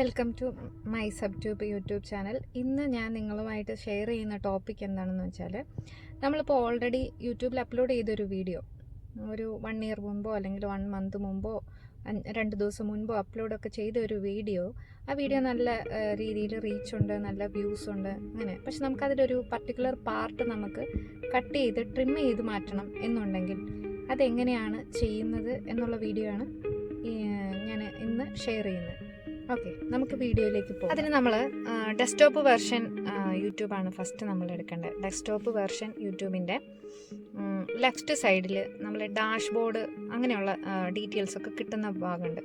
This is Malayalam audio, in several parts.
Welcome to my sub tube YouTube channel ഇന്ന് ഞാൻ നിങ്ങളുമായിട്ട് ഷെയർ ചെയ്യുന്ന ടോപ്പിക് എന്താണെന്ന് വെച്ചാൽ നമ്മളിപ്പോൾ ഓൾറെഡി യൂട്യൂബിൽ അപ്ലോഡ് ചെയ്തൊരു വീഡിയോ ഒരു വൺ ഇയർ മുമ്പോ അല്ലെങ്കിൽ വൺ മന്ത് മുമ്പോ രണ്ട് ദിവസം മുൻപോ അപ്ലോഡൊക്കെ ചെയ്ത ഒരു വീഡിയോ ആ വീഡിയോ നല്ല രീതിയിൽ റീച്ച് ഉണ്ട് നല്ല വ്യൂസ് ഉണ്ട് അങ്ങനെ. പക്ഷെ നമുക്കതിലൊരു പർട്ടിക്കുലർ പാർട്ട് നമുക്ക് കട്ട് ചെയ്ത് ട്രിം ചെയ്ത് മാറ്റണം എന്നുണ്ടെങ്കിൽ അതെങ്ങനെയാണ് ചെയ്യുന്നത് എന്നുള്ള വീഡിയോ ആണ് ഞാൻ ഇന്ന് ഷെയർ ചെയ്യുന്നത്. ഓക്കെ നമുക്ക് വീഡിയോയിലേക്ക് പോകാം. അതിന് നമ്മൾ ഡെസ്ക്ടോപ്പ് വെർഷൻ യൂട്യൂബാണ് ഫസ്റ്റ് നമ്മൾ എടുക്കേണ്ടത്. ഡെസ്ക്ടോപ്പ് വെർഷൻ യൂട്യൂബിന്റെ ലെഫ്റ്റ് സൈഡിൽ നമ്മൾ ഡാഷ് ബോർഡ് അങ്ങനെയുള്ള ഡീറ്റെയിൽസ് ഒക്കെ കിട്ടുന്ന ഭാഗമുണ്ട്.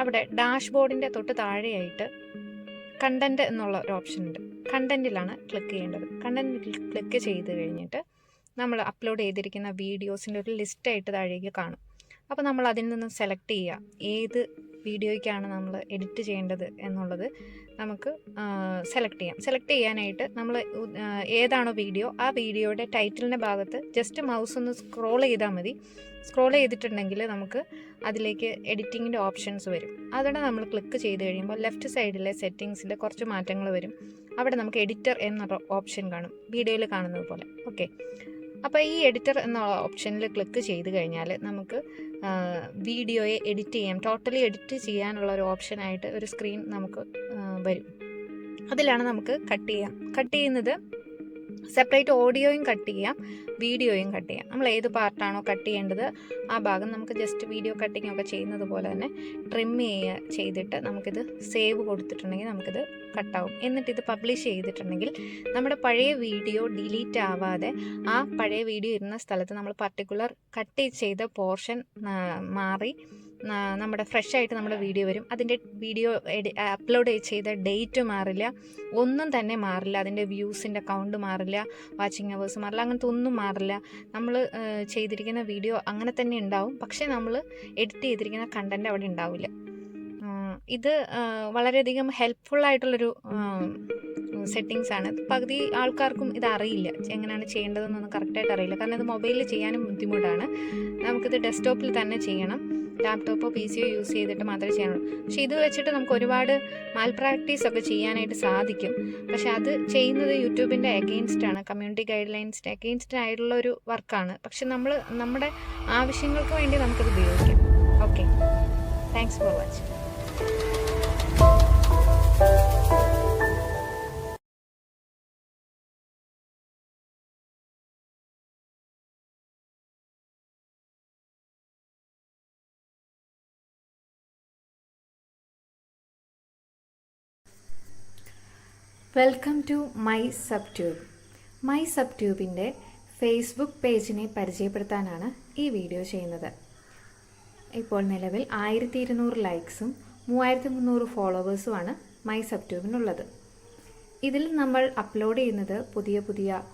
അവിടെ ഡാഷ് ബോർഡിന്റെ തൊട്ട് താഴെയായിട്ട് കണ്ടന്റ് എന്നുള്ള ഒരു ഓപ്ഷൻ ഉണ്ട്. കണ്ടന്റിലാണ് ക്ലിക്ക് ചെയ്യേണ്ടത്. കണ്ടന്റിൽ ക്ലിക്ക് ചെയ്ത് കഴിഞ്ഞിട്ട് നമ്മൾ അപ്ലോഡ് ചെയ്തിരിക്കുന്ന വീഡിയോസിന്റെ ഒരു ലിസ്റ്റായിട്ട് താഴേക്ക് കാണും. അപ്പോൾ നമ്മൾ അതിൽ നിന്ന് സെലക്ട് ചെയ്യുക. ഏത് വീഡിയോയ്ക്കാണ് നമ്മൾ എഡിറ്റ് ചെയ്യേണ്ടത് എന്നുള്ളത് നമുക്ക് സെലക്ട് ചെയ്യാം. സെലക്ട് ചെയ്യാനായിട്ട് നമ്മൾ ഏതാണോ വീഡിയോ ആ വീഡിയോയുടെ ടൈറ്റിലിന്റെ ഭാഗത്ത് ജസ്റ്റ് മൗസ് ഒന്ന് സ്ക്രോൾ ചെയ്താൽ മതി. സ്ക്രോൾ ചെയ്തിട്ടുണ്ടെങ്കിൽ നമുക്ക് അതിലേക്ക് എഡിറ്റിങ്ങിന്റെ ഓപ്ഷൻസ് വരും. അതോടെ നമ്മൾ ക്ലിക്ക് ചെയ്ത് കഴിയുമ്പോൾ ലെഫ്റ്റ് സൈഡിലെ സെറ്റിങ്സിൽ കുറച്ച് മാറ്റങ്ങൾ വരും. അവിടെ നമുക്ക് എഡിറ്റർ എന്നൊരു ഓപ്ഷൻ കാണും വീഡിയോയിൽ കാണുന്നത് പോലെ. ഓക്കെ അപ്പോൾ ഈ എഡിറ്റർ എന്ന ഓപ്ഷനിൽ ക്ലിക്ക് ചെയ്ത് കഴിഞ്ഞാൽ നമുക്ക് വീഡിയോയെ എഡിറ്റ് ചെയ്യാം. ടോട്ടലി എഡിറ്റ് ചെയ്യാനുള്ള ഒരു ഓപ്ഷനായിട്ട് ഒരു സ്ക്രീൻ നമുക്ക് വരും. അതിലാണ് നമുക്ക് കട്ട് ചെയ്യാം. കട്ട് ചെയ്യുന്നത് സെപ്പറേറ്റ് ഓഡിയോയും കട്ട് ചെയ്യാം വീഡിയോയും കട്ട് ചെയ്യാം. നമ്മൾ ഏത് പാർട്ടാണോ കട്ട് ചെയ്യേണ്ടത് ആ ഭാഗം നമുക്ക് ജസ്റ്റ് വീഡിയോ കട്ടിങ് ഒക്കെ ചെയ്യുന്നത് പോലെ തന്നെ ട്രിം ചെയ്യുക ചെയ്തിട്ട് നമുക്കിത് സേവ് കൊടുത്തിട്ടുണ്ടെങ്കിൽ നമുക്കിത് കട്ടാവും എന്നിട്ട് ഇത് പബ്ലിഷ് ചെയ്തിട്ടുണ്ടെങ്കിൽ നമ്മുടെ പഴയ വീഡിയോ ഡിലീറ്റ് ആവാതെ ആ പഴയ വീഡിയോ ഇരുന്ന സ്ഥലത്ത് നമ്മൾ പർട്ടിക്കുലർ കട്ട് ചെയ്ത പോർഷൻ മാറി നമ്മുടെ ഫ്രഷ് ആയിട്ട് നമ്മുടെ വീഡിയോ വരും. അതിന്റെ വീഡിയോ അപ്ലോഡ് ചെയ്ത ഡേറ്റ് മാറില്ല. ഒന്നും തന്നെ മാറില്ല. അതിന്റെ വ്യൂസിന്റെ അക്കൗണ്ട് മാറില്ല. വാച്ചിങ് അവേഴ്സ് മാറില്ല. അങ്ങനത്തെ ഒന്നും മാറില്ല. നമ്മൾ ചെയ്തിരിക്കുന്ന വീഡിയോ അങ്ങനെ തന്നെ ഉണ്ടാവും. പക്ഷേ നമ്മൾ എഡിറ്റ് ചെയ്തിരിക്കുന്ന കണ്ടന്റ് അവിടെ ഉണ്ടാവില്ല. ഇത് വളരെയധികം ഹെൽപ്ഫുൾ ആയിട്ടുള്ളൊരു സെറ്റിങ്സ് ആണ്. പകുതി ആൾക്കാർക്കും ഇത് അറിയില്ല എങ്ങനെയാണ് ചെയ്യേണ്ടതെന്നൊന്നും കറക്റ്റായിട്ട് അറിയില്ല. കാരണം ഇത് മൊബൈലിൽ ചെയ്യാനും ബുദ്ധിമുട്ടാണ്. നമുക്കിത് ഡെസ്ക്ടോപ്പിൽ തന്നെ ചെയ്യണം. ലാപ്ടോപ്പോ പി സിയോ യൂസ് ചെയ്തിട്ട് മാത്രമേ ചെയ്യാനുള്ളൂ. പക്ഷേ ഇത് വെച്ചിട്ട് നമുക്ക് ഒരുപാട് മാൽ പ്രാക്ടീസ് ഒക്കെ ചെയ്യാനായിട്ട് സാധിക്കും. പക്ഷെ അത് ചെയ്യുന്നത് യൂട്യൂബിന്റെ അഗെയിൻസ്റ്റ് ആണ്. കമ്മ്യൂണിറ്റി ഗൈഡ് ലൈൻസിന്റെ അഗെയിൻസ്റ്റ് ആയിട്ടുള്ള ഒരു വർക്കാണ് പക്ഷെ നമ്മൾ നമ്മുടെ ആവശ്യങ്ങൾക്ക് വേണ്ടി നമുക്കത് ഉപയോഗിക്കാം. Okay thanks for watching welcome to my sub tube my sub ട്യൂബിന്റെ Facebook പേജിനെ പരിചയപ്പെടുത്താനാണ് ഈ വീഡിയോ ചെയ്യുന്നത്. ഇപ്പോൾ നിലവിൽ ആയിരത്തി ഇരുന്നൂറ് ലൈക്സും മൂവായിരത്തി മുന്നൂറ് ഫോളോവേഴ്സുമാണ് മൈ സബ് ട്യൂബിനുള്ളത് ഇതിൽ നമ്മൾ അപ്ലോഡ് ചെയ്യുന്നത് പുതിയ പുതിയ